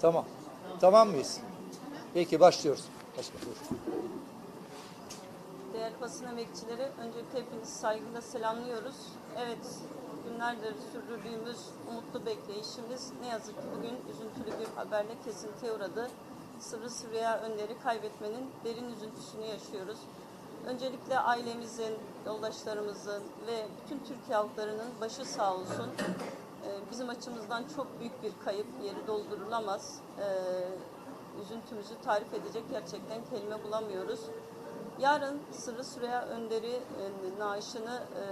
Tamam. Tamam mıyız? Peki başlıyoruz. Başla, buyur. Basın emekçileri, öncelikle hepinizi saygıyla selamlıyoruz. Evet, günlerdir sürdürdüğümüz umutlu bekleyişimiz ne yazık ki bugün üzüntülü bir haberle kesintiye uğradı. Sırrı Önder'i kaybetmenin derin üzüntüsünü yaşıyoruz. Öncelikle ailemizin, yoldaşlarımızın ve bütün Türkiye halklarının başı sağ olsun. Ee, Bizim açımızdan çok büyük bir kayıp, yeri doldurulamaz. Ee, Üzüntümüzü tarif edecek gerçekten kelime bulamıyoruz. Yarın Sırrı Süreyya Önder'i e, naaşını e,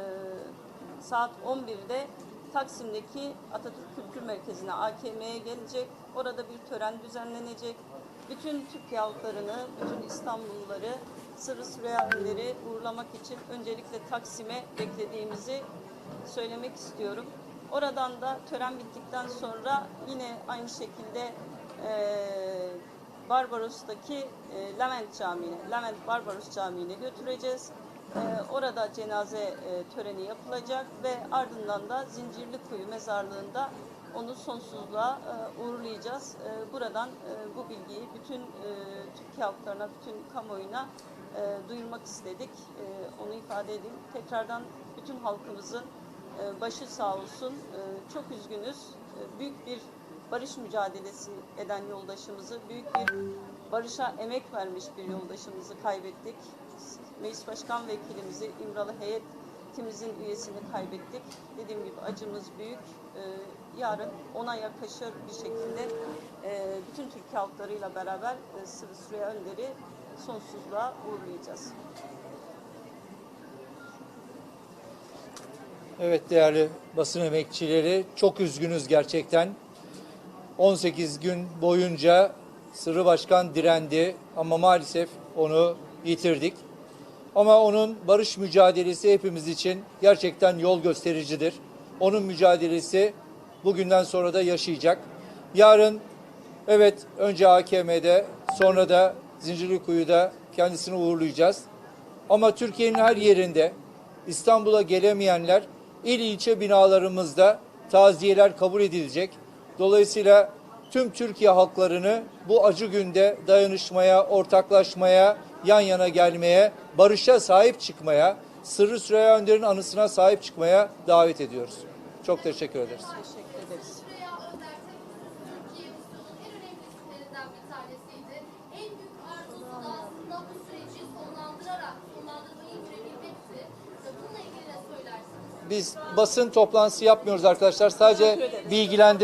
saat 11'de Taksim'deki Atatürk Kültür Merkezi'ne AKM'ye gelecek. Orada bir tören düzenlenecek. Bütün Türkiye halklarını, bütün İstanbulluları Sırrı Süreyya Önder'i uğurlamak için öncelikle Taksim'e beklediğimizi söylemek istiyorum. Oradan da tören bittikten sonra yine aynı şekilde eee Barbaros'taki e, Levent Camii'ne, Levent Barbaros Camii'ne götüreceğiz. E, orada cenaze e, töreni yapılacak ve ardından da Zincirlikuyu mezarlığında onu sonsuzluğa e, uğurlayacağız. E, buradan e, bu bilgiyi bütün e, Türkiye halklarına, bütün kamuoyuna e, duyurmak istedik. E, onu ifade edeyim. Tekrardan bütün halkımızın e, başı sağ olsun. E, çok üzgünüz. Büyük bir barış mücadelesi eden yoldaşımızı, büyük bir barışa emek vermiş bir yoldaşımızı kaybettik. Meclis Başkan Vekilimizi, İmralı heyetimizin üyesini kaybettik. Dediğim gibi acımız büyük. Ee, yarın ona yakışır bir şekilde e, bütün Türkiye halklarıyla beraber e, Sırrı Süreyya Önder'i sonsuzluğa uğurlayacağız. Evet değerli basın emekçileri çok üzgünüz gerçekten. 18 gün boyunca Sırrı Başkan direndi ama maalesef onu yitirdik. Ama onun barış mücadelesi hepimiz için gerçekten yol göstericidir. Onun mücadelesi bugünden sonra da yaşayacak. Yarın evet önce AKM'de sonra da Zincirlikuyu'da kendisini uğurlayacağız. Ama Türkiye'nin her yerinde İstanbul'a gelemeyenler il ilçe binalarımızda taziyeler kabul edilecek. Dolayısıyla tüm Türkiye halklarını bu acı günde dayanışmaya, ortaklaşmaya, yan yana gelmeye, barışa sahip çıkmaya, Sırrı Süreyya Önder'in anısına sahip çıkmaya davet ediyoruz. Çok teşekkür ederiz. Teşekkür ederiz. Biz basın toplantısı yapmıyoruz arkadaşlar. Sadece bilgilendir